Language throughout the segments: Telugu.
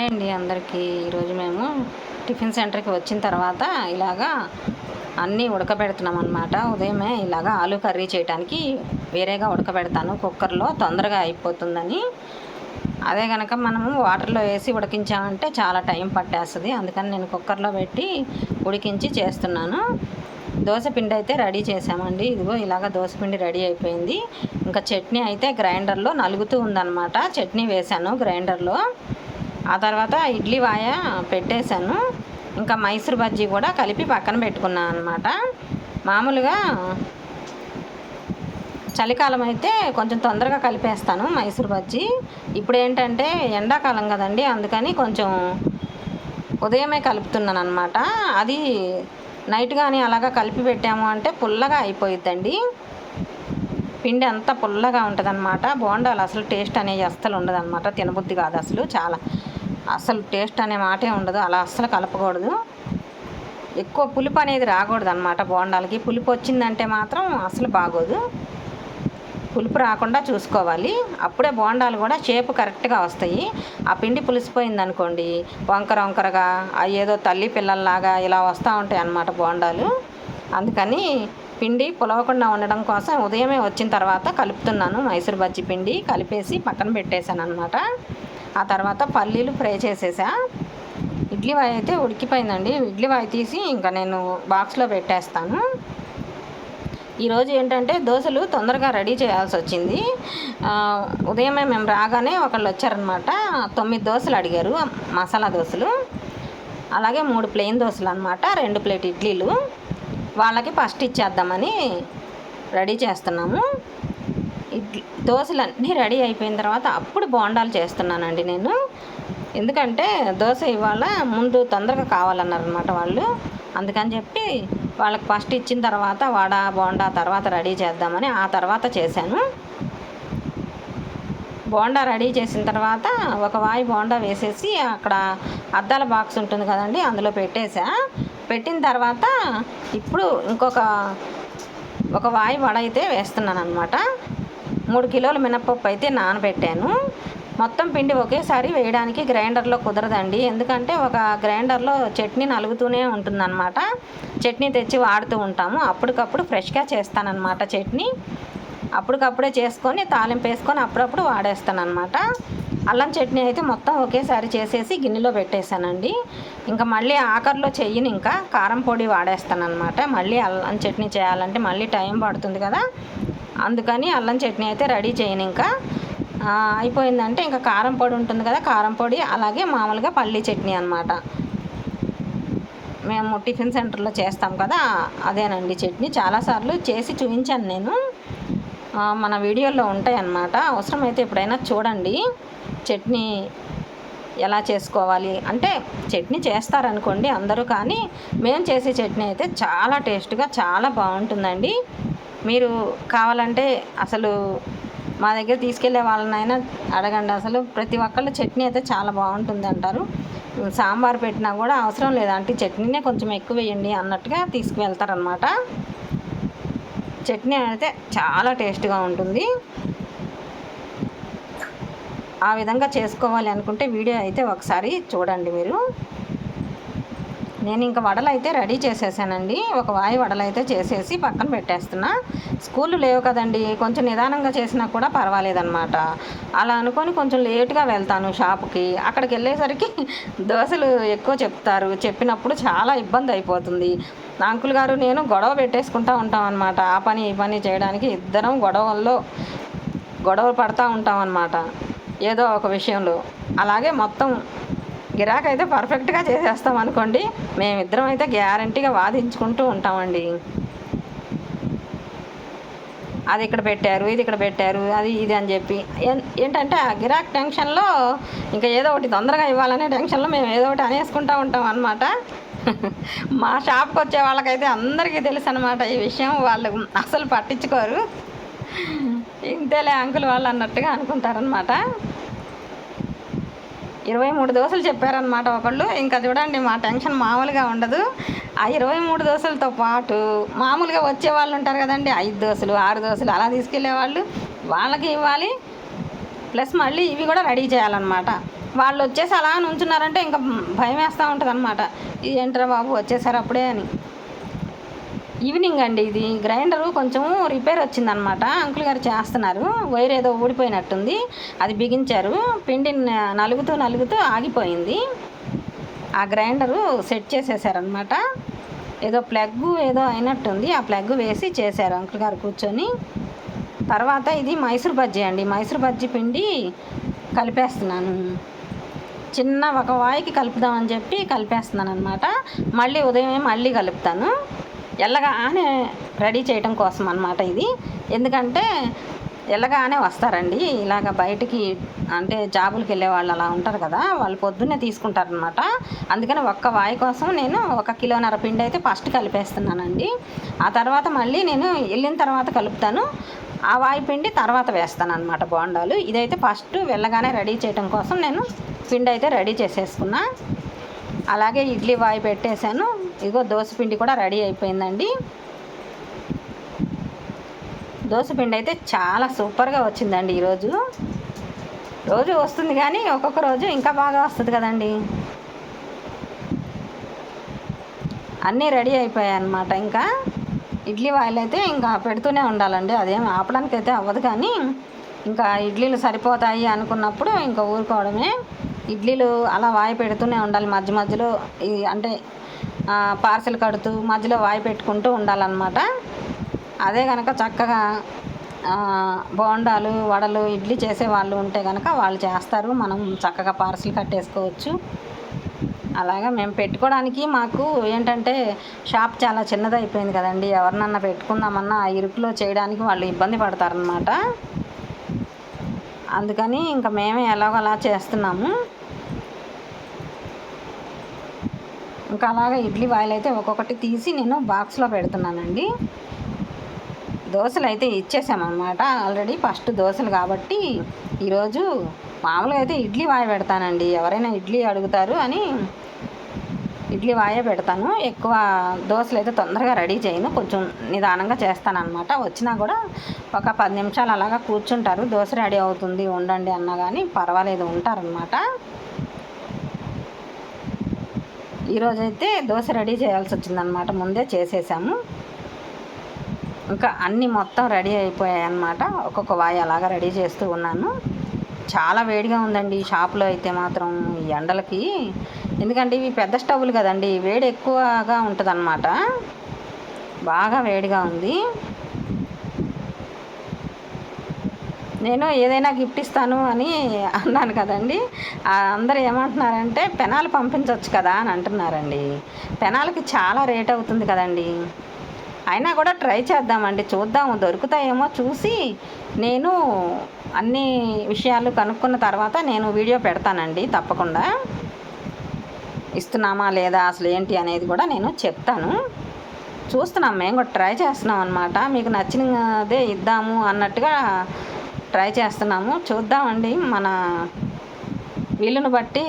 హాయ్ అండి అందరికీ ఈరోజు మేము టిఫిన్ సెంటర్కి వచ్చిన తర్వాత ఇలాగా అన్నీ ఉడకబెడుతున్నాం అనమాట ఉదయమే ఇలాగా ఆలు కర్రీ చేయడానికి వేరేగా ఉడకబెడతాను. కుక్కర్లో తొందరగా అయిపోతుందని. అదే కనుక మనము వాటర్లో వేసి ఉడికించామంటే చాలా టైం పట్టేస్తుంది. అందుకని నేను కుక్కర్లో పెట్టి ఉడికించి చేస్తున్నాను. దోశ పిండి అయితే రెడీ చేసామండి ఇదిగో ఇలాగ దోశ పిండి రెడీ అయిపోయింది. ఇంకా చట్నీ అయితే గ్రైండర్లో నలుగుతూ ఉందన్నమాట. చట్నీ వేశాను గ్రైండర్లో. ఆ తర్వాత ఇడ్లీ వాయ పెట్టేశాను. ఇంకా మైసూర్ బజ్జీ కూడా కలిపి పక్కన పెట్టుకున్నాను అనమాట మామూలుగా చలికాలం అయితే కొంచెం తొందరగా కలిపేస్తాను మైసూర్ బజ్జీ. ఇప్పుడు ఏంటంటే ఎండాకాలం కదండి అందుకని కొంచెం ఉదయమే కలుపుతున్నాను అనమాట అది నైట్ కానీ అలాగా కలిపి పెట్టాము అంటే పుల్లగా అయిపోయిద్దండి. పిండి అంతా పుల్లగా ఉంటుంది అనమాట బోండాలు అసలు టేస్ట్ అనేది అస్సలు ఉండదు అనమాట తినబుద్ధి కాదు అసలు చాలా. అసలు టేస్ట్ అనే మాటే ఉండదు అలా అస్సలు కలపకూడదు. ఎక్కువ పులుపు అనేది రాకూడదు అనమాట బోండాలకి. పులుపు వచ్చిందంటే మాత్రం అసలు బాగోదు. పులుపు రాకుండా చూసుకోవాలి. అప్పుడే బోండాలు కూడా షేప్ కరెక్ట్గా వస్తాయి. ఆ పిండి పులిసిపోయింది అనుకోండి వంకర వంకరగా అయ్యేదో ఏదో తల్లి పిల్లల్లాగా ఇలా వస్తూ ఉంటాయి అన్నమాట బోండాలు. అందుకని పిండి పులవకుండా ఉండడం కోసం ఉదయమే వచ్చిన తర్వాత కలుపుతున్నాను మైసూర్ బజ్జీ పిండి కలిపేసి పక్కన పెట్టేశాను అనమాట ఆ తర్వాత పల్లీలు ఫ్రై చేసేసా. ఇడ్లీ వాయి అయితే ఉడికిపోయిందండి. ఇడ్లీ వాయి తీసి ఇంకా నేను బాక్స్లో పెట్టేస్తాను. ఈరోజు ఏంటంటే దోశలు తొందరగా రెడీ చేయాల్సి వచ్చింది. ఉదయమే మేము రాగానే ఒకళ్ళు వచ్చారనమాట. తొమ్మిది దోశలు అడిగారు మసాలా దోశలు. అలాగే మూడు ప్లెయిన్ దోశలు అనమాట రెండు ప్లేట్ ఇడ్లీలు. వాళ్ళకి ఫస్ట్ ఇచ్చేద్దామని రెడీ చేస్తున్నాము. దోశలు అన్నీ రెడీ అయిపోయిన తర్వాత అప్పుడు బోండాలు చేస్తున్నానండి నేను. ఎందుకంటే దోశ ఇవాళ ముందు తొందరగా కావాలన్నారనమాట వాళ్ళు. అందుకని చెప్పి వాళ్ళకి ఫస్ట్ ఇచ్చిన తర్వాత వడ బోండా తర్వాత రెడీ చేద్దామని ఆ తర్వాత చేశాను. బోండా రెడీ చేసిన తర్వాత ఒక వాయి బోండా వేసేసి అక్కడ అద్దాల బాక్స్ ఉంటుంది కదండి అందులో పెట్టేసా పెట్టిన తర్వాత ఇప్పుడు ఇంకొక ఒక వాయి వడ అయితే వేస్తున్నాను అనమాట మూడు కిలోల మినపప్పు అయితే నానబెట్టాను. మొత్తం పిండి ఒకేసారి వేయడానికి గ్రైండర్లో కుదరదండి. ఎందుకంటే ఒక గ్రైండర్లో చట్నీ నలుగుతూనే ఉంటుందన్నమాట. చట్నీ తెచ్చి వాడుతూ ఉంటాము. అప్పటికప్పుడు ఫ్రెష్గా చేస్తానన్నమాట చట్నీ. అప్పటికప్పుడే చేసుకొని తాలింపు వేసుకొని అప్పుడప్పుడు వాడేస్తానన్నమాట. అల్లం చట్నీ అయితే మొత్తం ఒకేసారి చేసేసి గిన్నెలో పెట్టేశానండి. ఇంకా మళ్ళీ ఆఖరిలో చెయ్యిని ఇంకా కారం పొడి వాడేస్తాను అనమాట మళ్ళీ అల్లం చట్నీ చేయాలంటే మళ్ళీ టైం పడుతుంది కదా. అందుకని అల్లం చట్నీ అయితే రెడీ చేయను ఇంకా. అయిపోయిందంటే ఇంకా కారం పొడి ఉంటుంది కదా కారం పొడి అలాగే మామూలుగా పల్లీ చట్నీ అనమాట మేము టిఫిన్ సెంటర్లో చేస్తాం కదా అదేనండి చట్నీ. చాలాసార్లు చేసి చూపించాను నేను. మన వీడియోలో ఉంటాయన్నమాట. అవసరమైతే ఎప్పుడైనా చూడండి. చట్నీ ఎలా చేసుకోవాలి? అంటే చట్నీ చేస్తారనుకోండి అందరూ కానీ మేము చేసే చట్నీ అయితే చాలా టేస్ట్గా చాలా బాగుంటుందండి. మీరు కావాలంటే అసలు మా దగ్గర తీసుకెళ్ళే వాళ్ళనైనా అడగండి. అసలు ప్రతి ఒక్కళ్ళు చట్నీ అయితే చాలా బాగుంటుంది అంటారు సాంబార్ పెట్టినా కూడా అవసరం లేదు. అంటే చట్నీనే కొంచెం ఎక్కువ వేయండి అన్నట్టుగా తీసుకువెళ్తారనమాట చట్నీ అయితే చాలా టేస్ట్గా ఉంటుంది. ఆ విధంగా చేసుకోవాలి అనుకుంటే వీడియో అయితే ఒకసారి చూడండి మీరు. నేను ఇంకా వడలు అయితే రెడీ చేసేసానండి. ఒక వాయి వడలు అయితే చేసేసి పక్కన పెట్టేస్తున్నా. స్కూళ్ళు లేవు కదండి. కొంచెం నిదానంగా చేసినా కూడా పర్వాలేదన్నమాట. అలా అనుకొని కొంచెం లేట్గా వెళ్తాను షాపుకి. అక్కడికి వెళ్ళేసరికి దోశలు ఎక్కువ చెప్తారు. చెప్పినప్పుడు చాలా ఇబ్బంది అయిపోతుంది. అంకుల్ గారు నేను గొడవ పెట్టేసుకుంటా ఉంటాం అనమాట ఆ పని ఈ పని చేయడానికి ఇద్దరం గొడవల్లో గొడవ పడతా ఉంటాం అనమాట ఏదో ఒక విషయంలో. అలాగే మొత్తం గిరాక్ అయితే పర్ఫెక్ట్గా చేసేస్తాం అనుకోండి. మేమిద్దరం అయితే గ్యారంటీగా వాదించుకుంటూ ఉంటామండి. అది ఇక్కడ పెట్టారు ఇది ఇక్కడ పెట్టారు అది ఇది అని చెప్పి. ఏం- ఏంటంటే ఆ గిరాక్ టెన్షన్లో ఇంకా ఏదో ఒకటి తొందరగా ఇవ్వాలనే టెన్షన్లో మేము ఏదో ఒకటి అనేసుకుంటూ ఉంటాం అనమాట మా షాప్కి వచ్చే వాళ్ళకైతే అందరికీ తెలుసు అనమాట ఈ విషయం. వాళ్ళు అసలు పట్టించుకోరు. ఇంతేలే అంకుల్ వాళ్ళు అన్నట్టుగా అనుకుంటారనమాట ఇరవై మూడు దోశలు చెప్పారనమాట ఒకళ్ళు. ఇంకా చూడండి మా టెన్షన్ మామూలుగా ఉండదు. ఆ ఇరవై మూడు దోశలతో పాటు మామూలుగా వచ్చే వాళ్ళు ఉంటారు కదండి. ఐదు దోశలు ఆరు దోశలు అలా తీసుకెళ్ళే వాళ్ళు. వాళ్ళకి ఇవ్వాలి. ప్లస్ మళ్ళీ ఇవి కూడా రెడీ చేయాలన్నమాట. వాళ్ళు వచ్చేసి అలా నుంచున్నారంటే ఇంకా భయం వేస్తూ ఉంటుంది అనమాట ఏంట్రా బాబు వచ్చేసారు అప్పుడే అని. ఈవినింగ్ అండి ఇది. గ్రైండరు కొంచెం రిపేర్ వచ్చిందనమాట అంకుల్ గారు చేస్తున్నారు. వైర్ ఏదో ఊడిపోయినట్టుంది. అది బిగించారు. పిండి నలుగుతూ నలుగుతూ ఆగిపోయింది. ఆ గ్రైండరు సెట్ చేసేసారనమాట ఏదో ప్లగ్ ఏదో అయినట్టుంది. ఆ ప్లగ్ వేసి చేశారు అంకుల్ గారు కూర్చొని. తర్వాత ఇది మైసూర్ బజ్జీ అండి. మైసూర్ బజ్జీ పిండి కలిపేస్తున్నాను. చిన్న ఒక వాయికి కలుపుదామని చెప్పి కలిపేస్తున్నాను అనమాట మళ్ళీ ఉదయమే మళ్ళీ కలుపుతాను. ఎల్లగానే రెడీ చేయడం కోసం అనమాట ఇది. ఎందుకంటే ఎల్లగానే వస్తారండి. ఇలాగ బయటికి అంటే జాబులకి వెళ్ళే వాళ్ళు అలా ఉంటారు కదా వాళ్ళు పొద్దున్నే తీసుకుంటారనమాట అందుకని ఒక్క వాయి కోసం నేను ఒక కిలోన్నర పిండి అయితే ఫస్ట్ కలిపేస్తున్నానండి. ఆ తర్వాత మళ్ళీ నేను వెళ్ళిన తర్వాత కలుపుతాను. ఆ వాయి పిండి తర్వాత వేస్తాను అనమాట బోండాలు. ఇదైతే ఫస్ట్ వెళ్ళగానే రెడీ చేయడం కోసం నేను పిండి అయితే రెడీ చేసేసుకున్నా. అలాగే ఇడ్లీ వాయి పెట్టేశాను. ఇదిగో దోశపిండి కూడా రెడీ అయిపోయిందండి. దోశపిండి అయితే చాలా సూపర్గా వచ్చిందండి ఈరోజు. రోజు వస్తుంది కానీ ఒక్కొక్క రోజు ఇంకా బాగా వస్తుంది కదండి. అన్నీ రెడీ అయిపోయాయి అన్నమాట ఇంకా. ఇడ్లీ వాయిల్ అయితే ఇంకా పెడుతూనే ఉండాలండి. అదేం ఆపడానికి అయితే అవ్వదు కానీ ఇంకా ఇడ్లీలు సరిపోతాయి అనుకున్నప్పుడు ఇంకా ఊరుకోవడమే. ఇడ్లీలు అలా వాయి పెడుతూనే ఉండాలి. మధ్య మధ్యలో ఈ అంటే పార్సెల్ కడుతూ మధ్యలో వాయి పెట్టుకుంటూ ఉండాలన్నమాట. అదే కనుక చక్కగా బోండాలు వడలు ఇడ్లీ చేసే వాళ్ళు ఉంటే కనుక వాళ్ళు చేస్తారు. మనం చక్కగా పార్సిల్ కట్టేసుకోవచ్చు. అలాగా మేము పెట్టుకోవడానికి మాకు ఏంటంటే షాప్ చాలా చిన్నదైపోయింది కదండి. ఎవరినన్నా పెట్టుకుందామన్నా ఆ ఇరుకులో చేయడానికి వాళ్ళు ఇబ్బంది పడతారనమాట అందుకని ఇంకా మేమే ఎలాగో అలా చేస్తున్నాము. ఇంకా అలాగా ఇడ్లీ వాయిల్ అయితే ఒక్కొక్కటి తీసి నేను బాక్స్లో పెడుతున్నానండి. దోశలు అయితే ఇచ్చేసామన్నమాట. ఆల్రెడీ ఫస్ట్ దోశలు కాబట్టి ఈరోజు మామూలుగా అయితే ఇడ్లీ వాయి పెడతానండి. ఎవరైనా ఇడ్లీ అడుగుతారు అని ఇడ్లీ వాయే పెడతాను. ఎక్కువ దోశలు అయితే తొందరగా రెడీ చేయను. కొంచెం నిదానంగా చేస్తానమాట వచ్చినా కూడా ఒక పది నిమిషాలు అలాగా కూర్చుంటారు. దోశ రెడీ అవుతుంది ఉండండి అన్నా కానీ పర్వాలేదు ఉంటారనమాట ఈరోజైతే దోశ రెడీ చేయాల్సి వచ్చిందనమాట ముందే చేసేసాము. ఇంకా అన్నీ మొత్తం రెడీ అయిపోయాయి అన్నమాట ఒక్కొక్క వాయి అలాగా రెడీ చేస్తూ ఉన్నాను. చాలా వేడిగా ఉందండి షాప్లో అయితే మాత్రం ఈ ఎండలకి. ఎందుకంటే ఇవి పెద్ద స్టవ్లు కదండి వేడి ఎక్కువగా ఉంటుంది బాగా వేడిగా ఉంది. నేను ఏదైనా గిఫ్ట్ ఇస్తాను అని అన్నాను కదండి. అందరు అందరూ ఏమంటున్నారంటే పెనాలు పంపించవచ్చు కదా అని అంటున్నారండి. పెనాలకి చాలా రేట్ అవుతుంది కదండి. అయినా కూడా ట్రై చేద్దామండి చూద్దాము దొరుకుతాయేమో చూసి నేను అన్ని విషయాలు కనుక్కున్న తర్వాత నేను వీడియో పెడతానండి తప్పకుండా. ఇస్తున్నామా లేదా అసలు ఏంటి అనేది కూడా నేను చెప్తాను. చూస్తున్నాం మేము కూడా ట్రై చేస్తున్నాం అనమాట మీకు నచ్చినదే ఇద్దాము అన్నట్టుగా ట్రై చేస్తున్నాము. చూద్దామండి మన వీలును బట్టి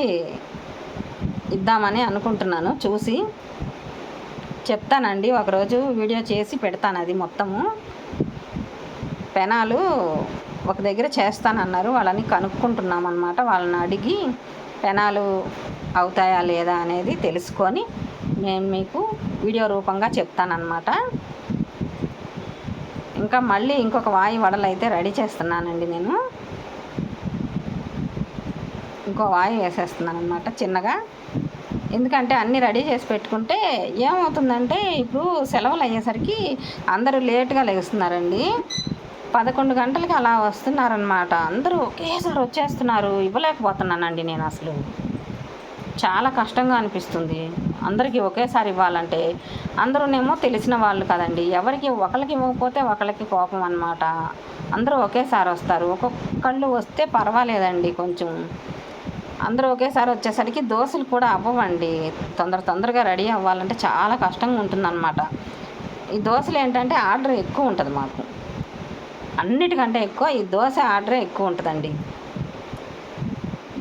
ఇద్దామని అనుకుంటున్నాను చూసి. చెప్తానండి ఒకరోజు వీడియో చేసి పెడతాను అది మొత్తము. పెనాలు ఒక దగ్గర చేస్తానన్నారు. వాళ్ళని కనుక్కుంటున్నాం అనమాట వాళ్ళని అడిగి పెనాలు అవుతాయా లేదా అనేది తెలుసుకొని నేను మీకు వీడియో రూపంగా చెప్తానన్నమాట. ఇంకా మళ్ళీ ఇంకొక వాయి వడలు అయితే రెడీ చేస్తున్నానండి నేను. ఇంకో వాయి వేసేస్తున్నాను అనమాట చిన్నగా. ఎందుకంటే అన్నీ రెడీ చేసి పెట్టుకుంటే ఏమవుతుందంటే ఇప్పుడు సెలవులు అయ్యేసరికి అందరూ లేట్గా లేస్తున్నారండి. పదకొండు గంటలకి అలా వస్తున్నారనమాట అందరూ ఒకేసారి వచ్చేస్తున్నారు. ఇవ్వలేకపోతున్నానండి నేను అసలు. చాలా కష్టంగా అనిపిస్తుంది. అందరికీ ఒకేసారి ఇవ్వాలంటే అందరూనేమో తెలిసిన వాళ్ళు కదండి. ఎవరికి ఒకరికి ఇవ్వకపోతే ఒకరికి కోపం అనమాట అందరూ ఒకేసారి వస్తారు. ఒక్కొక్కళ్ళు వస్తే పర్వాలేదండి కొంచెం. అందరూ ఒకేసారి వచ్చేసరికి దోశలు కూడా అవ్వవండి. తొందర తొందరగా రెడీ అవ్వాలంటే చాలా కష్టంగా ఉంటుందన్నమాట. ఈ దోశలు ఏంటంటే ఆర్డర్ ఎక్కువ ఉంటుంది మాకు. అన్నిటికంటే ఎక్కువ ఈ దోశ ఆర్డరే ఎక్కువ ఉంటుందండి.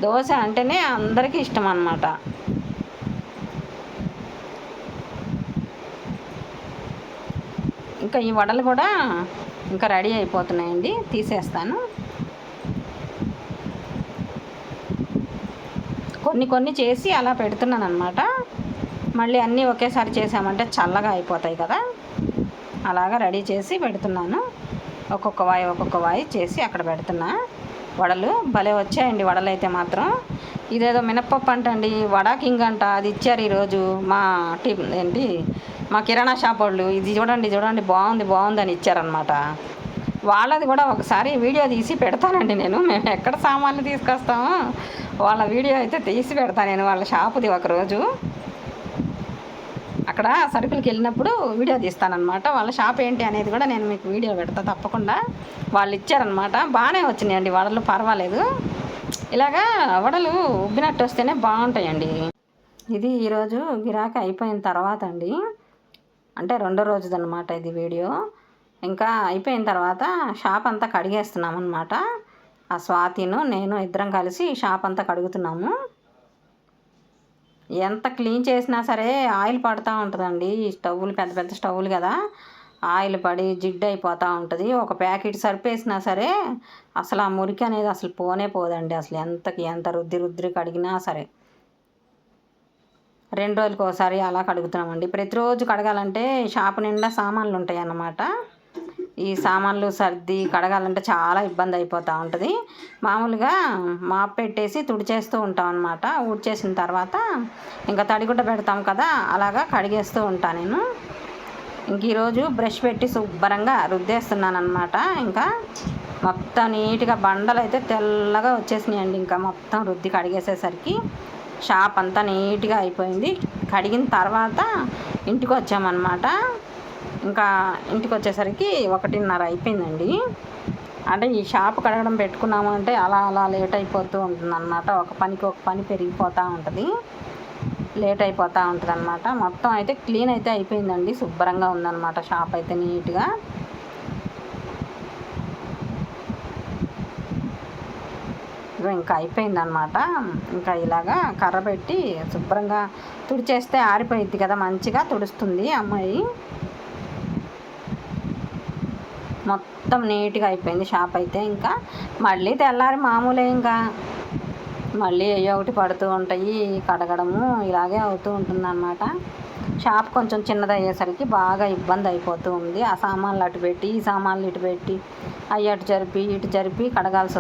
దోశ అంటేనే అందరికీ ఇష్టం అన్నమాట. ఇంకా ఈ వడలు కూడా ఇంకా రెడీ అయిపోతున్నాయండి. తీసేస్తాను. కొన్ని కొన్ని చేసి అలా పెడుతున్నాను అనమాట మళ్ళీ అన్నీ ఒకేసారి చేసామంటే చల్లగా అయిపోతాయి కదా. అలాగా రెడీ చేసి పెడుతున్నాను. ఒక్కొక్క వాయి ఒక్కొక్క వాయి చేసి అక్కడ పెడుతున్నా. వడలు భలే వచ్చాయండి వడలు అయితే మాత్రం. ఇదేదో మినప్పప్పు అంటండి వడా కింగ్ అంట అది ఇచ్చారు ఈరోజు మా టీ ఏంటి మా కిరాణా షాప్ వాళ్ళు. ఇది చూడండి చూడండి బాగుంది బాగుంది అని ఇచ్చారనమాట వాళ్ళది కూడా ఒకసారి వీడియో తీసి పెడతానండి నేను. మేము ఎక్కడ సామాన్లు తీసుకొస్తామో వాళ్ళ వీడియో అయితే తీసి పెడతాను నేను వాళ్ళ షాపుది ఒకరోజు. అక్కడ సరుకులకి వెళ్ళినప్పుడు వీడియో తీస్తానన్నమాట. వాళ్ళ షాప్ ఏంటి అనేది కూడా నేను మీకు వీడియో పెడతా తప్పకుండా. వాళ్ళు ఇచ్చారనమాట బాగానే వచ్చినాయండి వడలు పర్వాలేదు. ఇలాగా వడలు ఉబ్బినట్టు వస్తేనే బాగుంటాయండి. ఇది ఈరోజు గిరాకీ అయిపోయిన తర్వాత అండి. అంటే రెండో రోజుదన్నమాట ఇది వీడియో. ఇంకా అయిపోయిన తర్వాత షాప్ అంతా కడిగేస్తున్నాం అనమాట ఆ స్వాతిను నేను ఇద్దరం కలిసి షాప్ అంతా కడుగుతున్నాము. ఎంత క్లీన్ చేసినా సరే ఆయిల్ పడుతూ ఉంటుందండి. ఈ స్టవ్లు పెద్ద పెద్ద స్టవ్లు కదా. ఆయిల్ పడి జిడ్డు అయిపోతూ ఉంటుంది. ఒక ప్యాకెట్ సరిపేసినా సరే అసలు ఆ మురికి అనేది అసలు పోనే పోదండి. అసలు ఎంతకి ఎంత రుద్ది రుద్ది కడిగినా సరే. రెండు రోజులకు ఒకసారి అలా కడుగుతున్నామండి. ప్రతిరోజు కడగాలంటే షాపు నిండా సామాన్లు ఉంటాయి అన్నమాట ఈ సామాన్లు సర్ది కడగాలంటే చాలా ఇబ్బంది అయిపోతూ ఉంటుంది. మామూలుగా మాప్ పెట్టేసి తుడిచేస్తూ ఉంటాం అనమాట ఊడ్చేసిన తర్వాత ఇంకా తడిగుడ్డ పెడతాం కదా అలాగా కడిగేస్తూ ఉంటాను నేను. ఇంక ఈరోజు బ్రష్ పెట్టి శుభ్రంగా రుద్దేస్తున్నాను అనమాట ఇంకా మొత్తం నీట్గా బండలు అయితే తెల్లగా వచ్చేసినాయండి. ఇంకా మొత్తం రుద్ది కడిగేసేసరికి షాప్ అంతా నీట్గా అయిపోయింది. కడిగిన తర్వాత ఇంటికి వచ్చామన్నమాట. ఇంకా ఇంటికి వచ్చేసరికి ఒకటిన్నర అయిపోయిందండి. అంటే ఈ షాప్ కడగడం పెట్టుకున్నాము అంటే అలా అలా లేట్ అయిపోతూ ఉంటుంది అనమాట ఒక పనికి ఒక పని పెరిగిపోతూ ఉంటుంది. లేట్ అయిపోతూ ఉంటుంది అనమాట మొత్తం అయితే క్లీన్ అయితే అయిపోయిందండి. శుభ్రంగా ఉందన్నమాట షాప్ అయితే నీట్గా. ఇంకా అయిపోయిందనమాట ఇంకా ఇలాగా కర్ర పెట్టి శుభ్రంగా తుడిచేస్తే ఆరిపోయిద్ది కదా మంచిగా తుడుస్తుంది అమ్మాయి. మొత్తం నీట్గా అయిపోయింది షాప్ అయితే ఇంకా. మళ్ళీ తెల్లారి మామూలే ఇంకా. మళ్ళీ ఏ ఒకటి పడుతూ ఉంటాయి కడగడము ఇలాగే అవుతూ ఉంటుందన్నమాట. షాప్ కొంచెం చిన్నది అయ్యేసరికి బాగా ఇబ్బంది అయిపోతూ ఉంది. ఆ సామాన్లు అటు పెట్టి ఈ సామాన్లు ఇటు పెట్టి అవి అటు జరిపి ఇటు జరిపి కడగాల్సి వస్తుంది.